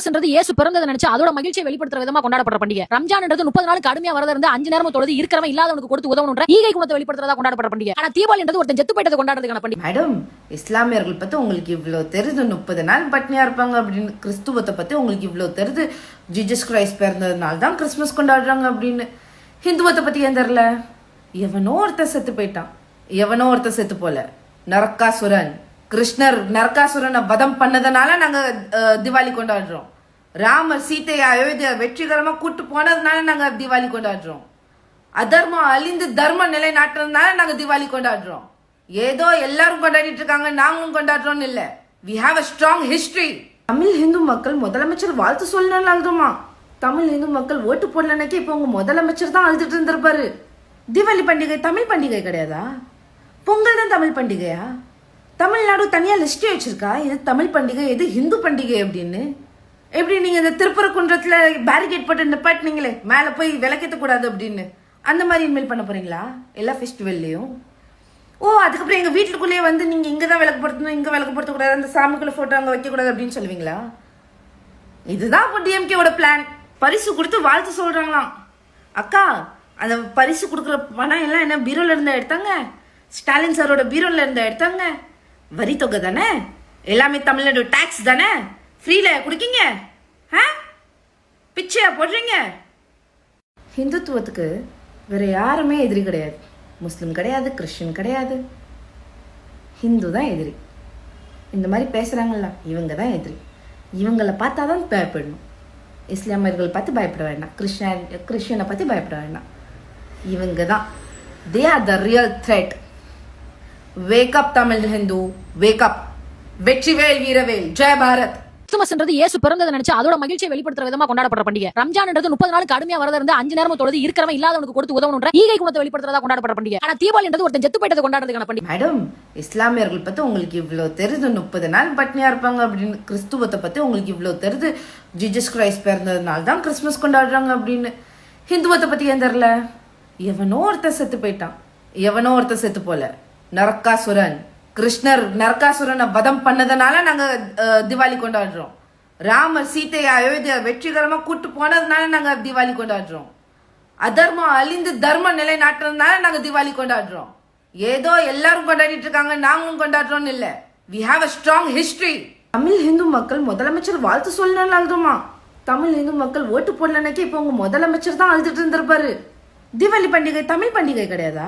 கிறிஸ்துமஸ்ன்றது இயேசு பிறந்ததை நினைச்சு அதோட மகிழ்ச்சியை வெளிப்படுத்துற விதமா கொண்டாடப்படுற பண்டிகை. ரம்ஜான்ன்றது முப்பது நாள் கடுமையா வரது இருந்து அஞ்சு நேரம் தொழுது இருக்கிறவன் இல்லாதவனுக்கு கொடுத்து உதவணுன்ற ஈகை குணத்தை வெளிப்படுத்துறதா கொண்டாடப்படுற பண்டிகை. ஆனா தீபாவளின்றது ஒருத்தன் செத்து போயிட்டது கொண்டாடுறதுக்கான பண்டிகை. மேடம் இஸ்லாமியர்கள் பத்தி உங்களுக்கு இவ்வளவு தெரியுது முப்பது நாள் பட்னியா இருப்பாங்க அப்படின்னு கிறிஸ்துவத்தை பத்தி உங்களுக்கு இவ்வளவு தெரியுது ஜீசஸ் கிரைஸ்ட் பிறந்ததுனால தான் கிறிஸ்மஸ் கொண்டாடுறாங்க அப்படின்னு. ஹிந்துவத்தை பத்தி ஏன் தெரில? எவனோ ஒருத்தன் செத்து போயிட்டான். எவனோ ஒருத்தன் செத்து போல. நரக்காசுரன். கிருஷ்ணர் நரகாசுரனை வதம் பண்ணதுனால நாங்க அஹ், திவாலி கொண்டாடுறோம். ராமர் சீதையை அயோத்தியா வெற்றிகரமா கூட்டு போனதுனால நாங்க திவாலி கொண்டாடுறோம். அதர்மம் அழிந்து தர்மம் நிலை நாட்டுறதுனால நாங்க திவாலி கொண்டாடுறோம். ஏதோ எல்லாரும் கொண்டாடிட்டு இருக்காங்க நாங்களும் கொண்டாடுறோம்னு இல்ல. We have a strong history Tamil Hindu மக்கள் முதலமைச்சர் வாழ்த்து சொல்லணும்னு அழுதுமா? தமிழ் இந்து மக்கள் ஓட்டு போடலனக்கே இப்போ உங்க முதலமைச்சர் தான் அழுதுட்டு இருந்திருப்பாரு. தீபாவளி பண்டிகை தமிழ் பண்டிகை கிடையாதா? பொங்கல் தான் தமிழ் பண்டிகையா? தமிழ்நாடு தனியாக லிஸ்ட்டே வச்சிருக்கா? இது தமிழ் பண்டிகை இது ஹிந்து பண்டிகை அப்படின்னு. எப்படி நீங்கள் இந்த திருப்பரங்குன்றத்துல பேரிகேட் போட்டு நிப்பாட்டினீங்களே? மேலே போய் விளக்கத்தக்கூடாது அப்படின்னு. அந்த மாதிரி இனிமேல் பண்ண போகிறீங்களா எல்லா ஃபெஸ்டிவல்லையும் ஓ அதுக்கப்புறம் எங்கள் வீட்டுக்குள்ளேயே வந்து நீங்கள் இங்கே தான் விளக்கப்படுத்தணும் இங்கே விளக்கப்படுத்தக்கூடாது அந்த சாமிக்குள்ள ஃபோட்டோ அங்கே வைக்கக்கூடாது அப்படின்னு சொல்லுவீங்களா? இதுதான் இப்போ டிஎம்கேவோட பிளான் பரிசு கொடுத்து வாழ்த்து சொல்கிறாங்களாம் அக்கா அந்த பரிசு கொடுக்குற பணம் எல்லாம் என்ன பீரோவில் இருந்தால் எடுத்தாங்க? ஸ்டாலின் சாரோட பீரோவில் இருந்தால் எடுத்தாங்க? வரி தொகை தானே எல்லாமே தமிழ்நாடு டேக்ஸ் தானே? ஃப்ரீல குடிக்கீங்க? ஆ? பிச்சையா போடுறீங்க? ஹிந்துத்துவத்துக்கு வேற யாருமே எதிரி கிடையாது. முஸ்லீம் கிடையாது கிறிஸ்டின் கிடையாது. ஹிந்து தான் எதிரி. இந்த மாதிரி பேசுகிறாங்கல்ல இவங்க தான் எதிரி. இவங்களை பார்த்தா தான் பயப்படணும். இஸ்லாமியர்கள் பார்த்து பயப்பட வேண்டாம். கிறிஸ்டியன் கிறிஸ்டியனை பற்றி பயப்பட வேண்டாம். இவங்க தான். They are the real threat wake up Tamil Hindu wake up Vetrivel வீரவேல். ஜெய் பாரத். கிறிஸ்துமஸ்ன்றது இயேசு பிறந்ததை நினைச்சு அதோட மகிழ்ச்சியை வெளிப்படுத்துற விதமா கொண்டாடப்படுற பண்டிகை. ரம்ஜான்ன்றது முப்பது நாள் கடுமையா வரத இருந்து அஞ்சு நேரம் தொழுது இருக்கிறவன் இல்லாதவனுக்கு கொடுத்து உதவணுன்ற ஈகை குணத்தை வெளிப்படுத்துறதா கொண்டாடப்படுற பண்டிகை. ஆனா தீபாவளின்றது ஒருத்தன் செத்து போயிட்டதை கொண்டாடுறதுக்கான பண்டிகை. மேடம் இஸ்லாமியர்கள் பத்தி உங்களுக்கு இவ்வளோ தெரியுது முப்பது நாள் பட்னியா இருப்பாங்க அப்படின்னு கிறிஸ்துவத்தை பத்தி உங்களுக்கு இவ்வளோ தெரியுது ஜீசஸ் கிரைஸ்ட் பிறந்ததுனால தான் கிறிஸ்மஸ் கொண்டாடுறாங்க அப்படின்னு. ஹிந்துவத்தை பத்தி ஏன் தெரில? எவனோ ஒருத்தன் செத்து போயிட்டான். எவனோ ஒருத்தன் செத்து போல. நரக்காசுரன். கிருஷ்ணர் நரக்காசுரனை வதம் பண்ணதுனால நாங்க அஹ், திவாலி கொண்டாடுறோம். ராமர் சீதையை அயோத்தியா வெற்றிகரமா கூட்டு போனதுனால நாங்க திவாலி கொண்டாடுறோம். அதர்மம் அழிந்து தர்ம நிலை நாட்டுறதுனால நாங்க திவாலி கொண்டாடுறோம். ஏதோ எல்லாரும் கொண்டாடிட்டு இருக்காங்க நாங்களும் கொண்டாடுறோம்னு இல்ல. We have a strong history Tamil Hindu மக்கள் முதலமைச்சர் வாழ்த்து சொல்லணும்னு அழுதுமா? தமிழ் இந்து மக்கள் ஓட்டு போடலனக்கே இப்போ உங்க முதலமைச்சர் தான் அழுதுட்டு இருந்திருப்பாரு. தீபாவளி பண்டிகை தமிழ் பண்டிகை கிடையாதா?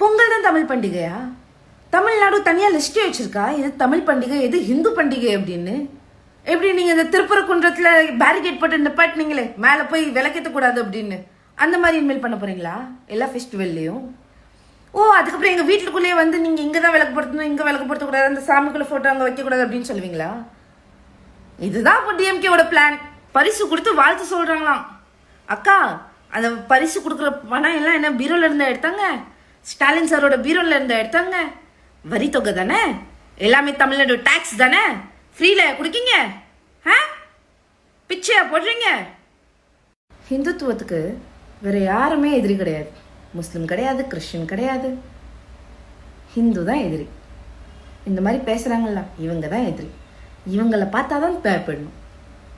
பொங்கல் தான் தமிழ் பண்டிகையா? தமிழ்நாடு தனியாக லிஸ்ட்டு வச்சுருக்கா? இது தமிழ் பண்டிகை இது ஹிந்து பண்டிகை அப்படின்னு. எப்படி நீங்கள் இந்த திருப்பரங்குன்றத்துல பேரிகேட் போட்டு நிப்பாட்டினீங்களே மேலே போய் விளக்கத்தக்கூடாது அப்படின்னு. அந்த மாதிரி இனிமேல் பண்ண போகிறீங்களா எல்லா ஃபெஸ்டிவல்லையும் ஓ அதுக்கப்புறம் எங்கள் வீட்டுக்குள்ளேயே வந்து நீங்கள் இங்கே தான் விளக்கு இங்கே இங்க விளக்கு அந்த சாமிக்குள்ள ஃபோட்டோ அங்கே வைக்கக்கூடாது அப்படின்னு சொல்லுவீங்களா? இதுதான் இப்போ டிஎம்கேவோட பிளான் பரிசு கொடுத்து வாழ்த்து சொல்கிறாங்களாம் அக்கா அந்த பரிசு கொடுக்குற பணம் எல்லாம் என்ன பீரோவில் இருந்தால் எடுத்தாங்க? ஸ்டாலின் சாரோட பீரோல இருந்தா எடுத்தாங்க. வரி தொகை தானே? எல்லாமே தமிழ்நாடு டாக்ஸ் தானே? ஃப்ரீல குடிக்கீங்க? ஆ? பிச்சையா போடுறீங்க? ஹிந்துத்துவத்துக்கு வேற யாருமே எதிரி கிடையாது. முஸ்லீம் கிடையாது கிறிஸ்டின் கிடையாது. ஹிந்து தான் எதிரி. இந்த மாதிரி பேசுகிறாங்கல்ல இவங்க தான் எதிரி. இவங்களை பார்த்தா தான் பயப்படணும்.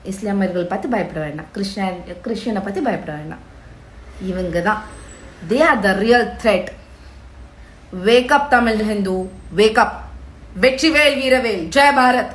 இஸ்லாமியர்கள் பார்த்து பயப்பட வேண்டாம். கிறிஸ்டியன் கிறிஸ்டியனை பற்றி பயப்பட வேண்டாம். இவங்க தான். They are the real threat wake up Tamil Hindu wake up Vetrivel வீரவேல் ஜெய் பாரத்